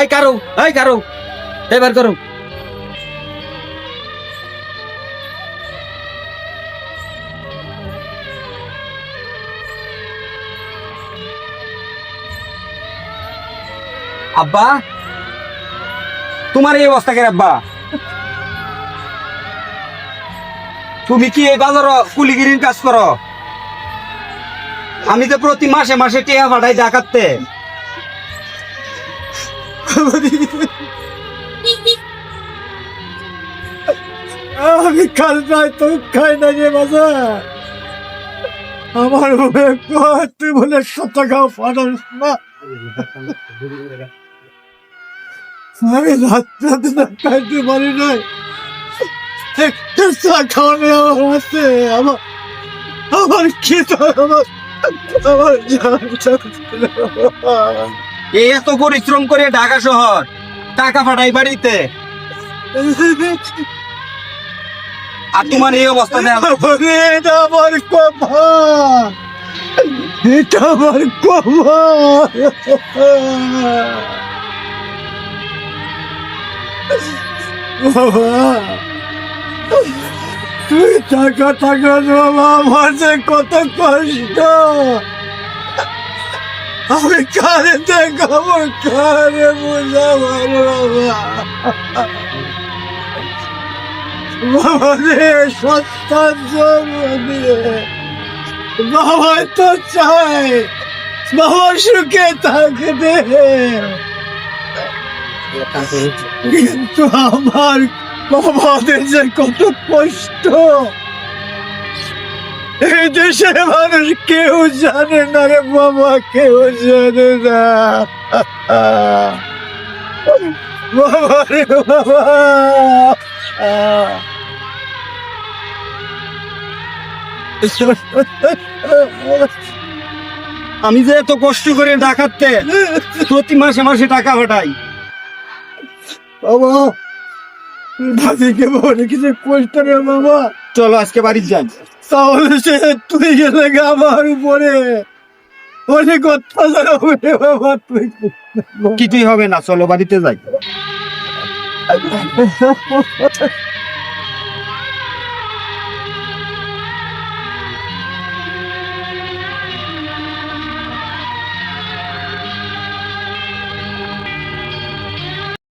এই কারও এই কারও। এবার করো আব্বা, তোমার এই অবস্থা কে আব্বা? তুমি কি এই বাজার কুলিগিরির কাজ করো? আমি তো প্রতি মাসে মাসে টিয়া পাঠাই ডাকাতে আমি কাল রাত তো খাই না রে বাজা। আমার বলে তুই বলে সব টাকা ফাটাস না। আমি রাত রাত না খাইতে পারি নাই। চা খাওয়ানো আমার আমার আমার কি আমার আমার। এত পরিশ্রম করে ঢাকা শহর, টাকা পাঠাই বাড়িতে। আর তোমার এই অবস্থা তুই টাকা টাকা কত কষ্ট। আমি কারে দেখাবো কারে বোঝাবো বাবা রে দিয়ে। বাবা তো চাই বাবা সুখে থাকবে। কিন্তু আমার বাবাদের যে কত কষ্ট দেশের মানুষ কেউ জানে না রে বাবা, কেউ জানে না। বাবা রে বাবা। আমি যে এত কষ্ট করে ডাকাতে প্রতি মাসে মাসে টাকা পাঠাই। বাবা দাদিকে বলে, কিছু কষ্ট রে বাবা। চলো আজকে বাড়ি যাই। তাহলে সে তুই গেলে গা আমার উপরে। অনেক অত্যাচার হবে বাবা তুই কিছুই হবে না চলো বাড়িতে যাই।